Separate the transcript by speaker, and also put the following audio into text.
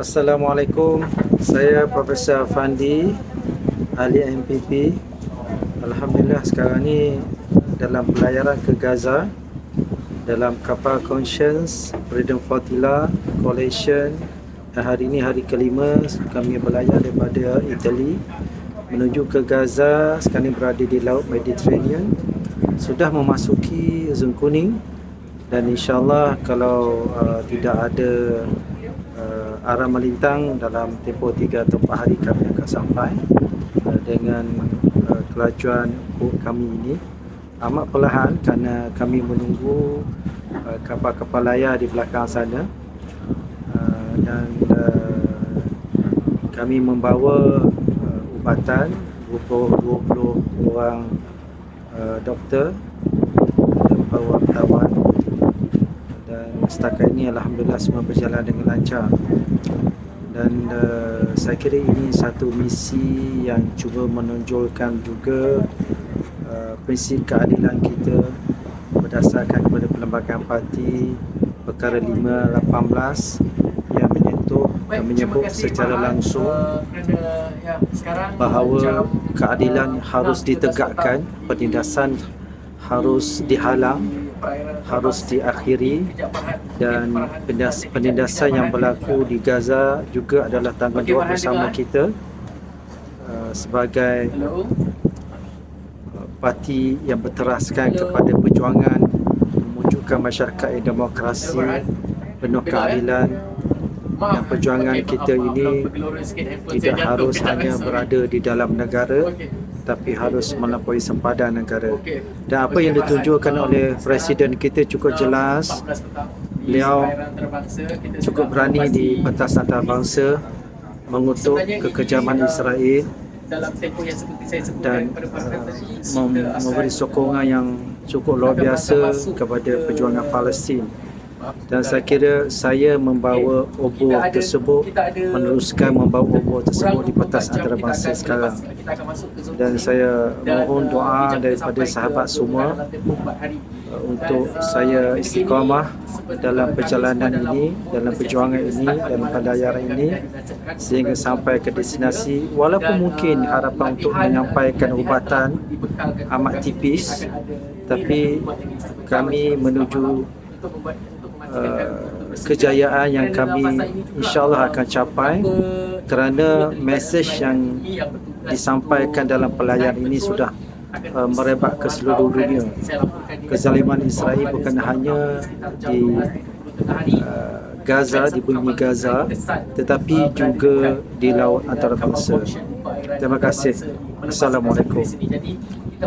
Speaker 1: Assalamualaikum. Saya Profesor Fandi, ahli MPP. Alhamdulillah sekarang ni dalam pelayaran ke Gaza dalam kapal Conscience Freedom Flotilla Coalition dan hari ini hari kelima kami berlayar daripada Italy menuju ke Gaza sekarang ini berada di Laut Mediterranean sudah memasuki zon kuning dan insyaAllah kalau uh, tidak ada uh, arah melintang dalam tempoh 3 atau 4 hari kami akan sampai uh, dengan uh, kelajuan kami ini. Amat perlahan kerana kami menunggu uh, kapal-kapal layar di belakang sana. Uh, dan uh, kami membawa uh, ubatan 20, 20 orang uh, doktor dan wartawan setakat ini Alhamdulillah semua berjalan dengan lancar. Dan uh, saya kira ini satu misi yang cuba menonjolkan juga uh, prinsip keadilan kita berdasarkan kepada perlembagaan parti perkara 518 yang menyentuh dan menyebut secara langsung bahawa keadilan harus ditegakkan penindasan harus dihalang harus diakhiri dan penindasan yang berlaku di Gaza juga adalah tanggungjawab bersama kita uh, sebagai uh, parti yang berteraskan kepada perjuangan mewujudkan masyarakat yang demokrasi penuh keadilan dan perjuangan kita ini tidak harus hanya berada di dalam negara tapi harus melampaui sempadan negara. Dan apa yang ditunjukkan oleh Presiden kita cukup jelas, beliau cukup berani di pentas antarabangsa mengutuk kekejaman Israel dan uh, memberi sokongan yang cukup luar biasa kepada perjuangan Palestin dan saya kira saya membawa obor tersebut meneruskan membawa obor tersebut di pentas antarabangsa sekarang. dan saya mohon doa daripada sahabat semua uh, untuk saya istiqamah dalam perjalanan ini dalam perjuangan ini dalam pelayaran ini sehingga sampai ke destinasi. Walaupun mungkin harapan untuk menyampaikan ubatan amat tipis tapi kami menuju uh, kejayaan yang kami insyaAllah akan capai kerana mesej yang disampaikan dalam pelayan ini sudah uh, merebak ke seluruh dunia. kezaliman Israel bukan hanya di uh, Gaza, di bumi Gaza tetapi juga di laut antarabangsa terima kasih. Assalamualaikum